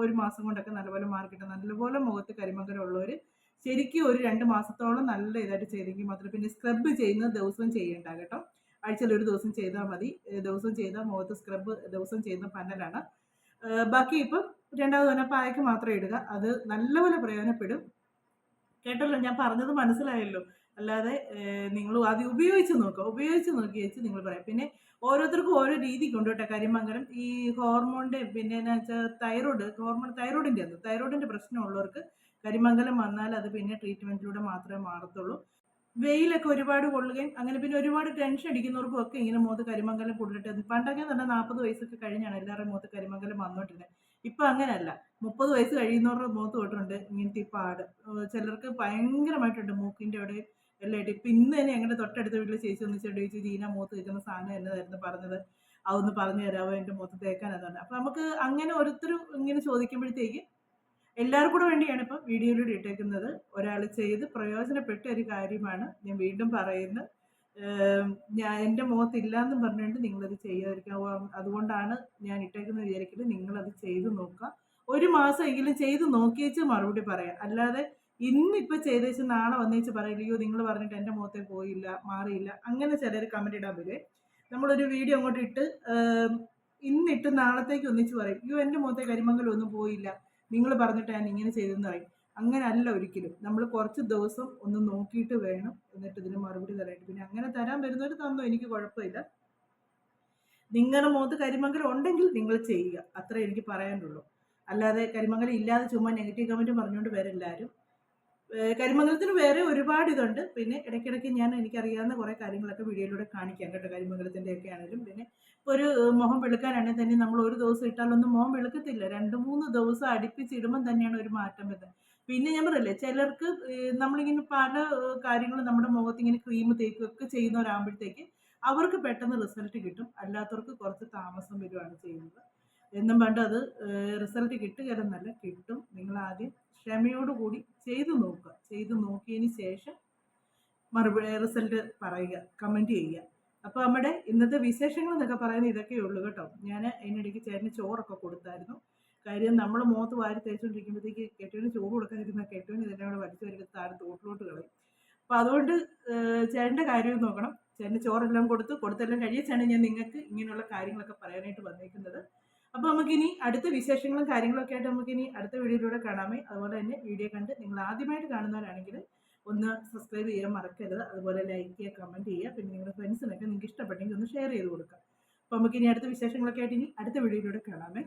ഒരു മാസം കൊണ്ടൊക്കെ നല്ലപോലെ മാർക്കിട്ട് നല്ലപോലെ മുഖത്ത് കരിമകളുള്ളവർ ശരിക്കും ഒരു രണ്ട് മാസത്തോളം നല്ല ഇതായിട്ട് ചെയ്തെങ്കിൽ മാത്രം പിന്നെ സ്ക്രബ് ചെയ്യുന്ന ദിവസം ചെയ്യേണ്ട കേട്ടോ. ആഴ്ചയിൽ ഒരു ദിവസം ചെയ്താൽ മതി. ദിവസം ചെയ്താൽ മുഖത്ത് സ്ക്രബ് ദിവസം ചെയ്യുന്ന പന്നലാണ്. ബാക്കി ഇപ്പം രണ്ടാമത് തന്നെ പായക്ക് മാത്രം ഇടുക. അത് നല്ലപോലെ പ്രയോജനപ്പെടും. കേട്ടല്ലോ ഞാൻ പറഞ്ഞത് മനസ്സിലായല്ലോ. അല്ലാതെ നിങ്ങൾ അത് ഉപയോഗിച്ച് നോക്കുക ഉപയോഗിച്ച് നോക്കി വെച്ച് നിങ്ങൾ പറയാം. പിന്നെ ഓരോരുത്തർക്കും ഓരോ രീതി കൊണ്ടുപോട്ടെ കരിമംഗലം ഈ ഹോർമോണിന്റെ പിന്നെ എന്നാ വെച്ചാൽ തൈറോയ്ഡ് ഹോർമോൺ തൈറോയിഡിന്റെ അത് തൈറോയിഡിന്റെ പ്രശ്നമുള്ളവർക്ക് കരിമംഗലം വന്നാൽ അത് പിന്നെ ട്രീറ്റ്മെന്റിലൂടെ മാത്രമേ മാറത്തുള്ളൂ. വെയിലൊക്കെ ഒരുപാട് കൊള്ളുകയും അങ്ങനെ പിന്നെ ഒരുപാട് ടെൻഷൻ അടിക്കുന്നവർക്കും ഒക്കെ ഇങ്ങനെ മുഖത്ത് കരിമംഗലം കൊണ്ടിട്ട് പണ്ടൊക്കെ തന്നെ നാൽപ്പത് വയസ്സൊക്കെ കഴിഞ്ഞാണ് എല്ലാവരുടെയും മുഖത്ത് കരിമംഗലം വന്നോട്ടിരുന്നത് ഇപ്പം അങ്ങനെയല്ല. മുപ്പത് വയസ്സ് കഴിയുന്നവരുടെ മുഖത്ത് തൊട്ടുണ്ട് ഇങ്ങനത്തെ ഈ പാട്. ചിലർക്ക് ഭയങ്കരമായിട്ടുണ്ട് മൂക്കിന്റെ അവിടെ എല്ലാം ആയിട്ട് ഇപ്പം ഇന്ന് തന്നെ ഞങ്ങളുടെ തൊട്ടടുത്ത വീട്ടിൽ ചേച്ചി ഒന്ന് ചേട്ടൻ ചോദിച്ചു ജീന മുഖത്ത് തേക്കുന്ന സാധനം എന്നതായിരുന്നു പറഞ്ഞത്. അതൊന്ന് പറഞ്ഞു തരാമോ എന്റെ മുഖത്ത് തേക്കാനെന്ന് പറഞ്ഞു. അപ്പം നമുക്ക് അങ്ങനെ ഓരോരുത്തരും ഇങ്ങനെ ചോദിക്കുമ്പോഴത്തേക്ക് എല്ലാവർക്കും കൂടെ വേണ്ടിയാണ് ഇപ്പം വീഡിയോയിലൂടെ ഇട്ടേക്കുന്നത്. ഒരാൾ ചെയ്ത് പ്രയോജനപ്പെട്ട ഒരു കാര്യമാണ് ഞാൻ വീണ്ടും പറയുന്നത്. ഞാൻ എന്റെ മുഖത്തില്ല എന്നും പറഞ്ഞുകൊണ്ട് നിങ്ങളത് ചെയ്യാതിരിക്കാം അതുകൊണ്ടാണ് ഞാൻ ഇട്ടേക്കുന്ന വിചാരിക്കുന്നത് നിങ്ങളത് ചെയ്ത് നോക്കുക. ഒരു മാസം എങ്കിലും ചെയ്ത് നോക്കിയേച്ച് മറുപടി പറയാം. അല്ലാതെ ഇന്നിപ്പോൾ ചെയ്തേച്ച് നാളെ വന്നേച്ച് പറയും അയ്യോ നിങ്ങൾ പറഞ്ഞിട്ട് എന്റെ മുഖത്തെ പോയില്ല മാറിയില്ല. അങ്ങനെ ചിലർ കമന്റ് ഇടാൻ പോലെ നമ്മളൊരു വീഡിയോ അങ്ങോട്ട് ഇട്ട് ഇന്നിട്ട് നാളത്തേക്ക് ഒന്നിച്ച് പറയും അയ്യോ എന്റെ മുഖത്തെ കരിമംഗലം ഒന്നും പോയില്ല നിങ്ങൾ പറഞ്ഞിട്ട് ഞാൻ ഇങ്ങനെ ചെയ്തെന്ന് പറയും. അങ്ങനെ അല്ല ഒരിക്കലും. നമ്മൾ കുറച്ച് ദിവസം ഒന്ന് നോക്കിയിട്ട് വേണം എന്നിട്ട് ഇതിന് മറുപടി തരാനായിട്ട്. പിന്നെ അങ്ങനെ തരാൻ വരുന്നവർ തന്നോ എനിക്ക് കുഴപ്പമില്ല. നിങ്ങളുടെ മുഖത്ത് കരിമംഗലം ഉണ്ടെങ്കിൽ നിങ്ങൾ ചെയ്യുക. അത്രേ എനിക്ക് പറയാനുള്ളൂ. അല്ലാതെ കരിമംഗലം ഇല്ലാതെ ചുമ്മാ നെഗറ്റീവ് കമന്റ് പറഞ്ഞുകൊണ്ട് വരെല്ലാവരും കരിമംഗലത്തിന് വേറെ ഒരുപാട് ഇതുണ്ട്. പിന്നെ ഇടയ്ക്കിടയ്ക്ക് ഞാൻ എനിക്കറിയാവുന്ന കുറേ കാര്യങ്ങളൊക്കെ വീഡിയോയിലൂടെ കാണിക്കാം കേട്ടോ കരിമംഗലത്തിന്റെ ഒക്കെ ആണെങ്കിലും. പിന്നെ ഒരു മുഖം വെളുക്കാനാണെങ്കിൽ തന്നെ നമ്മൾ ഒരു ദിവസം ഇട്ടാലൊന്നും മുഖം വെളുക്കത്തില്ല. രണ്ട് മൂന്ന് ദിവസം അടുപ്പിച്ചിടുമ്പം തന്നെയാണ് ഒരു മാറ്റം വരുന്നത്. പിന്നെ ഞാൻ പറയില്ലേ ചിലർക്ക് നമ്മളിങ്ങനെ പല കാര്യങ്ങളും നമ്മുടെ മുഖത്ത് ഇങ്ങനെ ക്രീം തേക്കുകയൊക്കെ ചെയ്യുന്നവരാകുമ്പോഴത്തേക്ക് അവർക്ക് പെട്ടെന്ന് റിസൾട്ട് കിട്ടും. അല്ലാത്തവർക്ക് കുറച്ച് താമസം വരുവാണ് ചെയ്യുന്നത്. എന്നും പണ്ട് അത് റിസൾട്ട് കിട്ടുകയെന്നല്ല കിട്ടും. നിങ്ങൾ ആദ്യം ക്ഷമയോടുകൂടി ചെയ്തു നോക്കുക. ചെയ്തു നോക്കിയതിന് ശേഷം മറുപടി റിസൾട്ട് പറയുക കമന്റ് ചെയ്യുക. അപ്പോൾ നമ്മുടെ ഇന്നത്തെ വിശേഷങ്ങൾ എന്നൊക്കെ പറയുന്നത് ഇതൊക്കെ ഉള്ളൂ കേട്ടോ. ഞാൻ അതിനിടയ്ക്ക് ചേട്ടന് ചോറൊക്കെ കൊടുത്തായിരുന്നു. കാര്യം നമ്മൾ മുഖത്ത് വാരി തേച്ചുകൊണ്ടിരിക്കുമ്പോഴത്തേക്ക് കെട്ടുവിന് ചോറ് കൊടുക്കാതിരുന്ന കെട്ടുവിന് ഇതെല്ലാം കൂടെ വലിച്ചു വരിക താഴെ തോട്ടിലോട്ട് കളയും. അപ്പോൾ അതുകൊണ്ട് ചേട്ടന്റെ കാര്യവും നോക്കണം. ചേട്ടന് ചോറെല്ലാം കൊടുത്തു. കൊടുത്തെല്ലാം കഴിയിച്ചാണ് ഞാൻ നിങ്ങൾക്ക് ഇങ്ങനെയുള്ള കാര്യങ്ങളൊക്കെ പറയാനായിട്ട് വന്നേക്കുന്നത്. അപ്പോൾ നമുക്കിനി അടുത്ത വിശേഷങ്ങളും കാര്യങ്ങളൊക്കെ ആയിട്ട് നമുക്കിനി അടുത്ത വീഡിയോയിലൂടെ കാണാമേ. അതുപോലെ തന്നെ വീഡിയോ കണ്ട് നിങ്ങൾ ആദ്യമായിട്ട് കാണുന്നവരാണെങ്കിൽ ഒന്ന് സബ്സ്ക്രൈബ് ചെയ്യാൻ മറക്കരുത്. അതുപോലെ ലൈക്ക് ചെയ്യുക കമന്റ് ചെയ്യുക. പിന്നെ നിങ്ങളുടെ ഫ്രണ്ട്സിനൊക്കെ നിങ്ങൾക്ക് ഇഷ്ടപ്പെട്ടെങ്കിൽ ഒന്ന് ഷെയർ ചെയ്ത് കൊടുക്കുക. അപ്പോൾ നമുക്കിനി അടുത്ത വിശേഷങ്ങളൊക്കെ ആയിട്ട് ഇനി അടുത്ത വീഡിയോയിലൂടെ കാണാമേ.